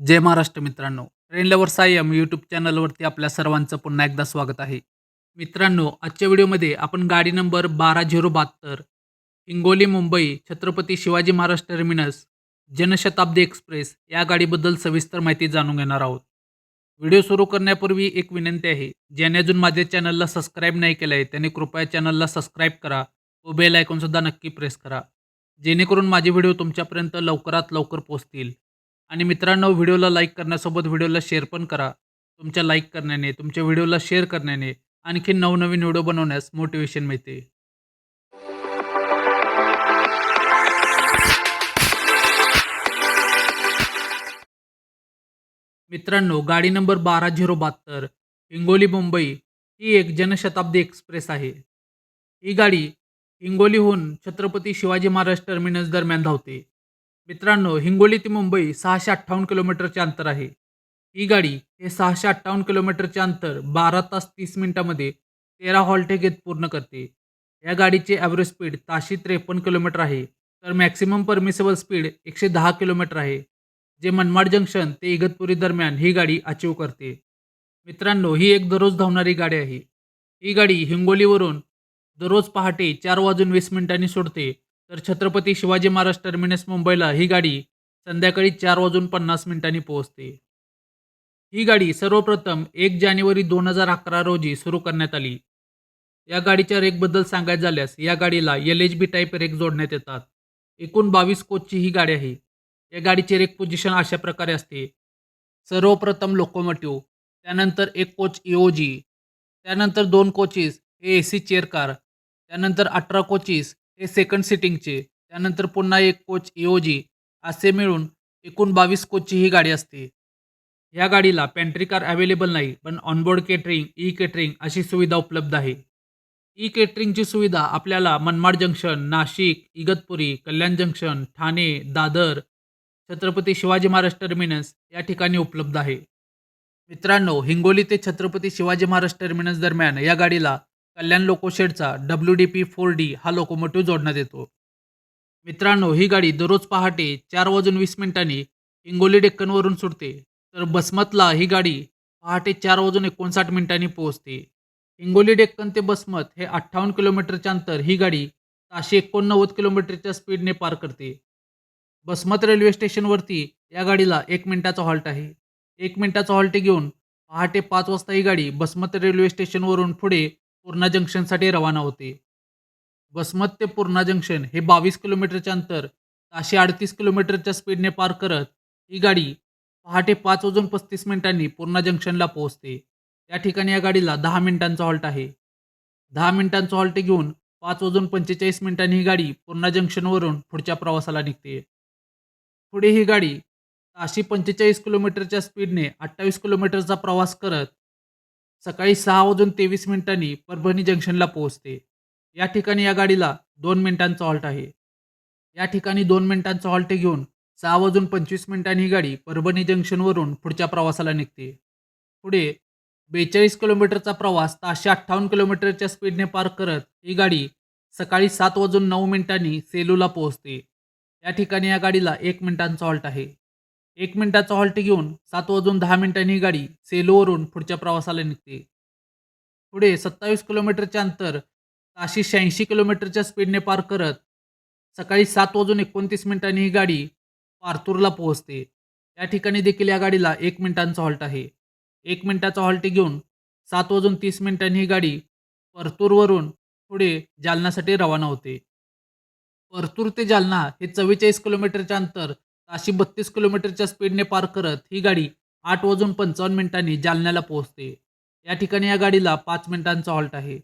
जय महाराष्ट्र मित्रांनो. Train lover Sayam YouTube चॅनलवरती आपल्या सर्वांचं पुन्हा एकदा स्वागत आहे. मित्रांनो आजच्या व्हिडिओमध्ये आपण गाडी नंबर बारा झिरो बहात्तर हिंगोली मुंबई छत्रपती शिवाजी महाराज टर्मिनस जनशताब्दी एक्सप्रेस या गाडीबद्दल सविस्तर माहिती जाणून घेणार आहोत. व्हिडिओ सुरू करण्यापूर्वी एक विनंती आहे ज्याने अजून माझ्या चॅनलला सबस्क्राईब नाही केलं आहे त्याने कृपया चॅनलला सबस्क्राईब करा व बेल आयकॉनसुद्धा नक्की प्रेस करा. जेणेकरून माझे व्हिडिओ तुमच्यापर्यंत लवकरात लवकर पोहोचतील. आणि मित्रांनो व्हिडिओला लाईक करण्यासोबत व्हिडिओला शेअर पण करा. तुमच्या लाईक करण्याने तुमच्या व्हिडिओला शेअर करण्याने आणखी नवनवीन व्हिडिओ बनवण्यास मोटिवेशन मिळते. मित्रांनो गाडी नंबर बारा झिरो बहात्तर हिंगोली मुंबई ही एक जनशताब्दी एक्सप्रेस आहे. ही गाडी हिंगोलीहून छत्रपती शिवाजी महाराज टर्मिनस दरम्यान धावते. मित्रांनो हिंगोली ते मुंबई सहाशे अठ्ठावन्न किलोमीटरचे अंतर आहे. ही गाडी हे सहाशे अठ्ठावन्न किलोमीटरचे अंतर बारा तास तीस मिनिटामध्ये तेरा हॉल्टे घेत पूर्ण करते. या गाडीचे ॲव्हरेज स्पीड ताशी त्रेपन्न किलोमीटर आहे. तर मॅक्सिमम परमिसेबल स्पीड एकशे दहा किलोमीटर आहे. जे मनमाड जंक्शन ते इगतपुरी दरम्यान ही गाडी अचीव करते. मित्रांनो ही एक दररोज धावणारी गाडी आहे. ही गाडी हिंगोलीवरून दररोज पहाटे चार वाजून वीस मिनिटांनी सोडते. तर छत्रपती शिवाजी महाराज टर्मिनस मुंबईला ही गाडी संध्याकाळी चार वाजून पन्नास मिनिटांनी पोहोचते. ही गाडी सर्वप्रथम एक जानेवारी दोन हजार अकरा रोजी सुरू करण्यात आली. या गाडीच्या रेकबद्दल सांगायचं झाल्यास या गाडीला L H B type rake जोडण्यात येतात. एकूण बावीस कोचची ही गाडी आहे. या गाडीचे रेक पोझिशन अशा प्रकारे असते. सर्वप्रथम लोकोमोटिव्ह त्यानंतर एक कोच ओ जी त्यानंतर दोन कोचेस हे ए सी चेअर कार त्यानंतर अठरा कोचेस हे सेकंड सिटिंगचे त्यानंतर पुन्हा एक कोच ओ जी असे मिळून एकूण बावीस कोचची ही गाडी असते. या गाडीला पॅन्ट्री कार अवेलेबल नाही पण ऑनबोर्ड केटरिंग ई केटरिंग अशी सुविधा उपलब्ध आहे. ई केटरिंगची सुविधा आपल्याला Manmad junction Nashik Igatpuri Kalyan junction Thane Dadar Chhatrapati Shivaji Maharaj terminus या ठिकाणी उपलब्ध आहे. मित्रांनो हिंगोली ते छत्रपती शिवाजी महाराज टर्मिनस दरम्यान या गाडीला Kalyan लोकोशेडचा W D P four D हा लोकोमोटिव्ह जोडण्यात येतो. मित्रांनो ही गाडी दररोज पहाटे चार वाजून वीस मिनिटांनी हिंगोली डेक्कनवरून सुटते. तर बसमतला ही गाडी पहाटे चार वाजून एकोणसाठ मिनिटांनी पोहोचते. हिंगोली डेक्कन ते बसमत हे अठ्ठावन्न किलोमीटरच्या अंतर ही गाडी ताशे एकोणनव्वद किलोमीटरच्या स्पीडने पार करते. बसमत रेल्वे स्टेशनवरती या गाडीला एक मिनिटाचा हॉल्ट आहे. एक मिनिटाचा हॉल्ट घेऊन पहाटे पाच वाजता ही गाडी बसमत रेल्वे स्टेशनवरून पुढे पूर्णा जंक्शनसाठी रवाना होते. वसमत ते पूर्णा जंक्शन हे बावीस किलोमीटरचे अंतर ताशे अडतीस किलोमीटरच्या स्पीडने पार करत ही गाडी पहाटे पाच वाजून पस्तीस मिनिटांनी पूर्णा जंक्शनला पोहोचते. त्या ठिकाणी या गाडीला दहा मिनिटांचा हॉल्ट आहे. दहा मिनिटांचा हॉल्ट घेऊन पाच वाजून पंचेचाळीस मिनिटांनी ही गाडी पूर्णा जंक्शनवरून पुढच्या प्रवासाला निघते. पुढे ही गाडी ताशी पंचेचाळीस किलोमीटरच्या स्पीडने अठ्ठावीस किलोमीटरचा प्रवास करत सकाळी सहा वाजून तेवीस मिनिटांनी परभणी जंक्शनला पोहोचते. या ठिकाणी या गाडीला दोन मिनिटांचा हॉल्ट आहे. या ठिकाणी दोन मिनिटांचा हॉल्ट घेऊन सहा वाजून पंचवीस मिनिटांनी ही गाडी परभणी जंक्शनवरून पुढच्या प्रवासाला निघते. पुढे बेचाळीस किलोमीटरचा प्रवास ताशे अठ्ठावन्न किलोमीटरच्या स्पीडने पार करत ही गाडी सकाळी सात वाजून नऊ मिनिटांनी सेलूला पोहोचते. या ठिकाणी या गाडीला एक मिनिटांचा हॉल्ट आहे. एक मिनिटाचा हॉल्ट घेऊन सात वाजून दहा मिनिटांनी ही गाडी सेलूवरून पुढच्या प्रवासाला निघते. पुढे सत्तावीस किलोमीटरच्या अंतर ताशी शहाऐंशी किलोमीटरच्या स्पीडने पार करत सकाळी सात वाजून एकोणतीस मिनिटांनी ही गाडी पारतूरला पोहोचते. या ठिकाणी देखील या गाडीला एक मिनिटांचा हॉल्ट आहे. एक मिनिटाचा हॉल्ट घेऊन सात वाजून तीस मिनिटांनी ही गाडी परतूरवरून पुढे जालन्यासाठी रवाना होते. परतूर ते जालना हे चव्वेचाळीस किलोमीटरच्या अंतर ताशी बत्तीस किलोमीटरच्या स्पीडने पार करत ही गाडी आठ वाजून पंचावन्न मिनिटांनी जालन्याला पोहोचते. या ठिकाणी या गाडीला पाच मिनिटांचा हॉल्ट आहे.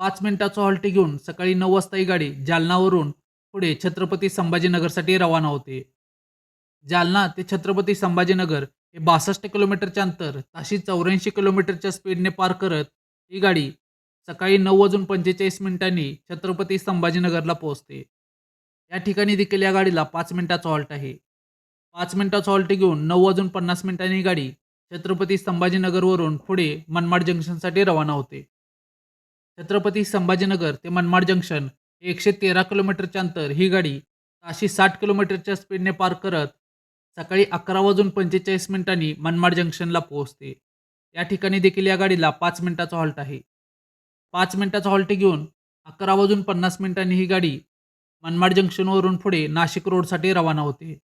पाच मिनिटाचा हॉल्ट घेऊन सकाळी नऊ वाजता ही गाडी जालनावरून पुढे छत्रपती संभाजीनगरसाठी रवाना होते. जालना ते छत्रपती संभाजीनगर हे बासष्ट किलोमीटरचे अंतर ताशी चौऱ्याऐंशी किलोमीटरच्या स्पीडने पार करत ही गाडी सकाळी नऊ वाजून पंचेचाळीस मिनिटांनी छत्रपती संभाजीनगरला पोहोचते. या ठिकाणी देखील या गाडीला पाच मिनिटाचा हॉल्ट आहे. पाच मिनिटाचा हॉल्ट घेऊन नऊ वाजून पन्नास मिनिटांनी गाडी छत्रपती संभाजीनगरवरून पुढे मनमाड जंक्शनसाठी रवाना होते. छत्रपती संभाजीनगर ते मनमाड जंक्शन एकशे तेरा किलोमीटरच्या अंतर ही गाडी ताशी साठ किलोमीटरच्या स्पीडने पार करत सकाळी अकरा वाजून पंचेचाळीस मिनिटांनी मनमाड जंक्शनला पोहोचते. या ठिकाणी देखील या गाडीला पाच मिनिटाचा हॉल्ट आहे. पाच मिनिटाचा हॉल्ट घेऊन अकरा वाजून पन्नास मिनिटांनी ही गाडी मनमाड जंक्शनवरून पुढे नाशिक रोडसाठी रवाना होते.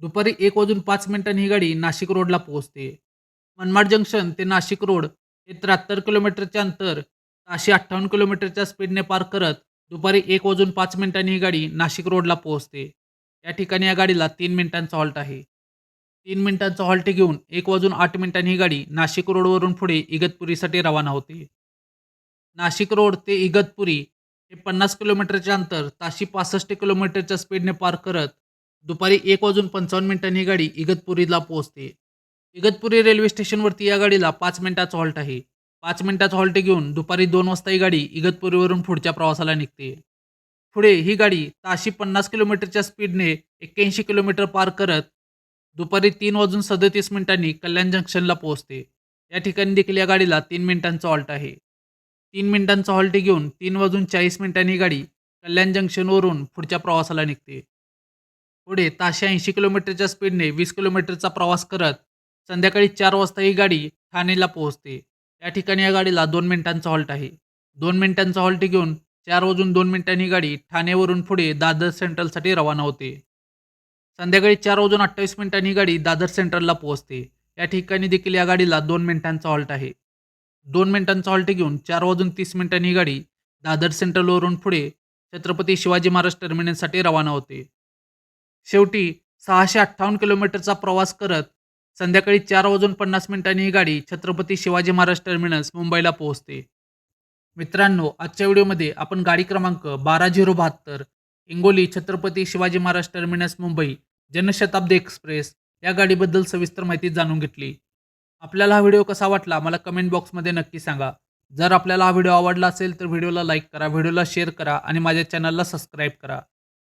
दुपारी एक वाजून पाच मिनिटांनी ही गाडी नाशिक रोडला पोहोचते. मनमाड जंक्शन ते नाशिक रोड हे त्र्याहत्तर किलोमीटरचे अंतर ताशी अठ्ठावन्न किलोमीटरच्या स्पीडने पार करत दुपारी एक वाजून पाच मिनिटांनी ही गाडी नाशिक रोडला पोहोचते. या ठिकाणी या गाडीला तीन मिनिटांचा हॉल्ट आहे. तीन मिनिटांचा हॉल्ट घेऊन एक वाजून आठ मिनिटांनी ही गाडी नाशिक रोडवरून पुढे इगतपुरीसाठी रवाना होते. नाशिक रोड ते इगतपुरी हे पन्नास किलोमीटरचे अंतर ताशी पासष्ट किलोमीटरच्या स्पीडने पार करत दुपारी एक वाजून पंचावन्न मिनिटांनी ही गाडी इगतपुरीला पोहोचते. इगतपुरी रेल्वे स्टेशनवरती या गाडीला पाच मिनिटाचा हॉल्ट आहे. पाच मिनिटाचा हॉल्ट घेऊन दुपारी दोन वाजता ही गाडी इगतपुरीवरून पुढच्या प्रवासाला निघते. पुढे ही गाडी ताशी पन्नास किलोमीटरच्या स्पीडने एक्क्याऐंशी किलोमीटर पार करत दुपारी तीन वाजून सदतीस मिनिटांनी कल्याण जंक्शनला पोहोचते. या ठिकाणी देखील या गाडीला तीन मिनिटांचा हॉल्ट आहे. तीन मिनिटांचा हॉल्ट घेऊन तीन वाजून चाळीस मिनिटांनी गाडी कल्याण जंक्शनवरून पुढच्या प्रवासाला निघते. पुढे ताशे ऐंशी किलोमीटरच्या स्पीडने वीस किलोमीटरचा प्रवास करत संध्याकाळी चार वाजता ही गाडी ठाणेला पोहोचते. या ठिकाणी या गाडीला दोन मिनिटांचा हॉल्ट आहे. दोन मिनिटांचा हॉल्ट घेऊन चार वाजून दोन मिनिटांनी गाडी ठाणेवरून पुढे दादर सेंट्रलसाठी रवाना होते. संध्याकाळी चार वाजून अठ्ठावीस मिनिटांनी गाडी दादर सेंट्रलला पोहोचते. या ठिकाणी देखील या गाडीला दोन मिनिटांचा हॉल्ट आहे. दोन मिनिटांचा हॉल्ट घेऊन चार वाजून तीस मिनिटांनी ही गाडी दादर सेंट्रलवरून पुढे छत्रपती शिवाजी महाराज टर्मिनससाठी रवाना होते. शेवटी सहाशे अठ्ठावन्न किलोमीटरचा प्रवास करत संध्याकाळी चार वाजून पन्नास मिनिटांनी ही गाडी छत्रपती शिवाजी महाराज टर्मिनस मुंबईला पोहोचते. मित्रांनो आजच्या व्हिडिओमध्ये आपण गाडी क्रमांक बारा झिरो बहात्तर हिंगोली छत्रपती शिवाजी महाराज टर्मिनस मुंबई जनशताब्दी एक्सप्रेस या गाडीबद्दल सविस्तर माहिती जाणून घेतली. आपल्याला हा व्हिडिओ कसा वाटला मला कमेंट बॉक्समध्ये नक्की सांगा. जर आपल्याला हा व्हिडिओ आवडला असेल तर व्हिडिओला लाईक करा व्हिडिओला शेअर करा आणि माझ्या चॅनलला सबस्क्राईब करा.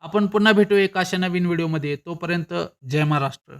आपण पुन्हा भेटू एका अशा नवीन व्हिडिओमध्ये तोपर्यंत जय महाराष्ट्र.